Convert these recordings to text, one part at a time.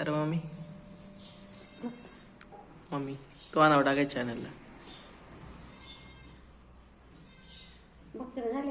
अरे mummy. Mummy तो नाव टाकायचं चॅनलला बकर झाले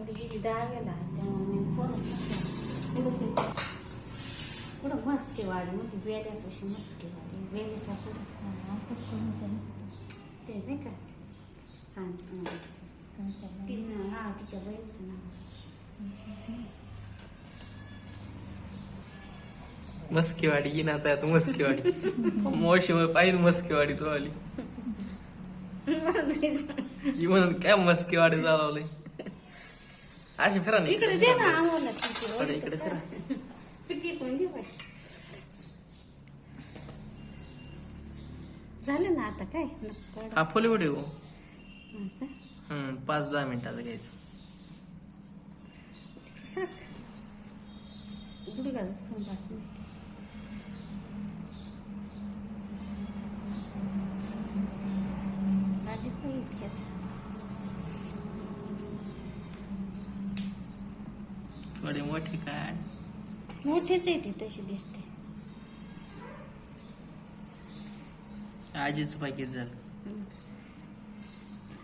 थोडी गेली दहाव्याला तेव्हा मी फोन पुढं पुढं मस्केवाडी मोठी बेल्यापाशी मस्केवाडी बेल्याच्या पुढं असं कोणी त्यांचं ते नाही का हां तीन हा तिच्या बहिणीचं नाव मस्कीवाडी येईन आता यात मस्कीवाडी मोशी पाहिजे मस्कीवाडी तो आली ही म्हणून काय मस्कीवाडी चालवलंय अशी फिरा नाही इकडे दे ना आम्हाला इकडे फिरा कोण. झालं ना आता काय नको काढू. हा फुले उडे हो हा का? हम्म पाच दहा मिनिटाचं घ्यायचं साक नाही. आधी पण इतक्याच थोडी मोठी काय मोठीच आहे ती तशी दिसते. आजीच पाकिट झालं.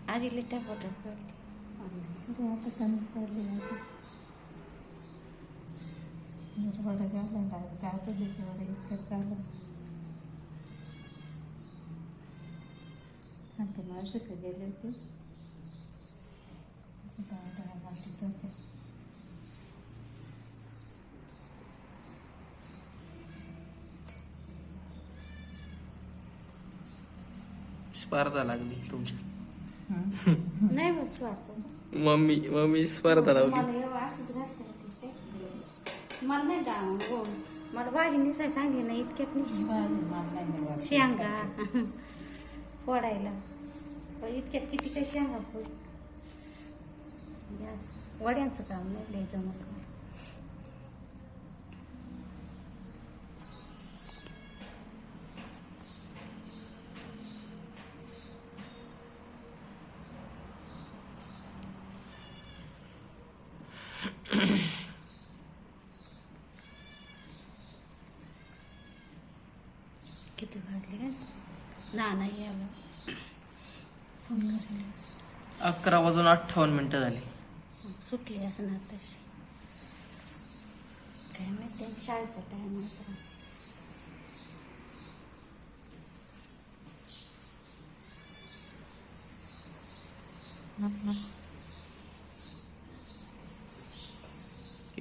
आजी लिट्टा पोटात पडली ते आता कमी पडली आता वडा घालायला गातो त्याच्या वडा इतकं घालून आता माझं का गेले होते डाळ वाटत होते स्पर्धा लागली तुमची. नाही बस वाटत. मम्मी मम्मी स्पर्धा लावली. मला एवढं असंच घालता येते ते. मला नाही डाळ गोड मला भाजी निसाय सांगली ना इतक्यात नाही. शेंगा. फोडायला. पण इतक्यात किती काही शेंगा फोड. या, वड्यांचं काम नाही जमत मला. किती वाजले काय? ना नाही आलं. फोन करायला अकरा वाजून अठ्ठावन्न मिनिटं झाली. सुटली असं ना तशी काय माहिती शाळेचा टाइम होता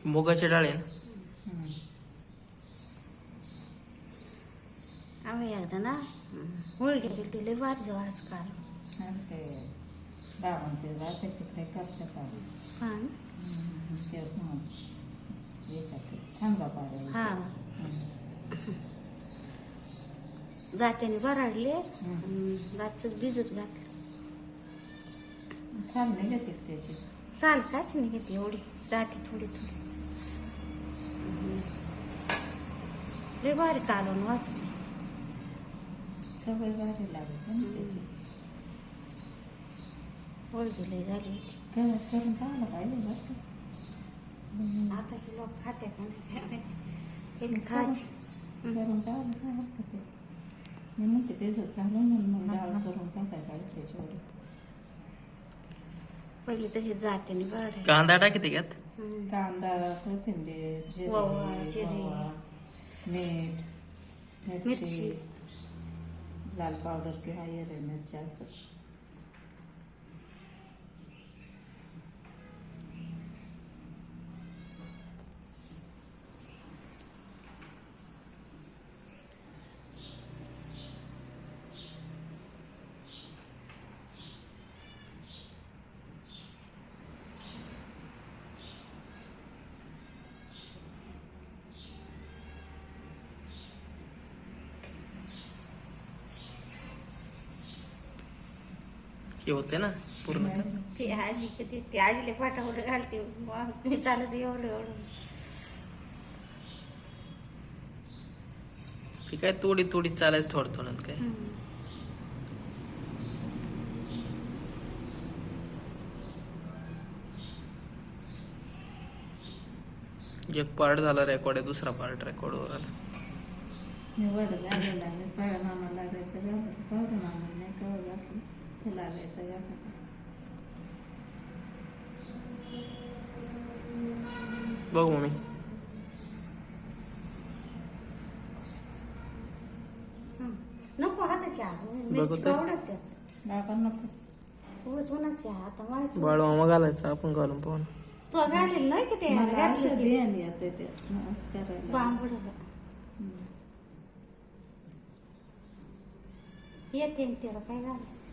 मुगाच्या डाळे ना हम्म. एकदा ना होळगी दिली तिला वाद जाऊ आजकाल. आणि ते ते जाते तिकडे करतात हा. ते हं. येतात. ते. थांबा पाडे हा. जात्याने बराडले रातच भिजत घातलं. साल निघते त्याची. चाल काच निघते एवढी. राती थोडी थोडी. लय भारी कालवून वाचते सवय भारी लागते ना त्याची होळगी लय झाली घरात करून चांगलं पाहिजे बरं का. आताचे लोक खाते का नाही खायची करून चांगलं काय हरकत आहे. मी म्हणते त्याच्यात घालून मग डाळ करून टाकायला त्याच्यावर पहिली तशी जाते नि बरं कांदा टाकी त्याच्यात कांदा कोथिंबीर जिरे मीठ मिरची. मिरची लाल पावडर किंवा हिरव्या मिरच्या असं हे होते ना पूर्ण? ती आजी कधी ती आजीला पाठावर घालते. मग मी चालत एवढं एवढं. ती काय तोडी तोडी चालायचं थोडं थोडं काय. एक पार्ट झाला रेकॉर्ड आहे दुसरा पार्ट रेकॉर्ड वर आला. निवड झालेला आहे पाळा मामा लागायचं मामा नाही घातलं बघ मम्मी. नको हाताची आग बघू मिरची तर. पावडर त्यात बाबा नको. उगाच उन्हाची हात मारायचं बाळ मामा घालायचं आपण घालून पाहून तो घालेल नाही की ते? घातलं येते बांबड न तिला काय घालायचं?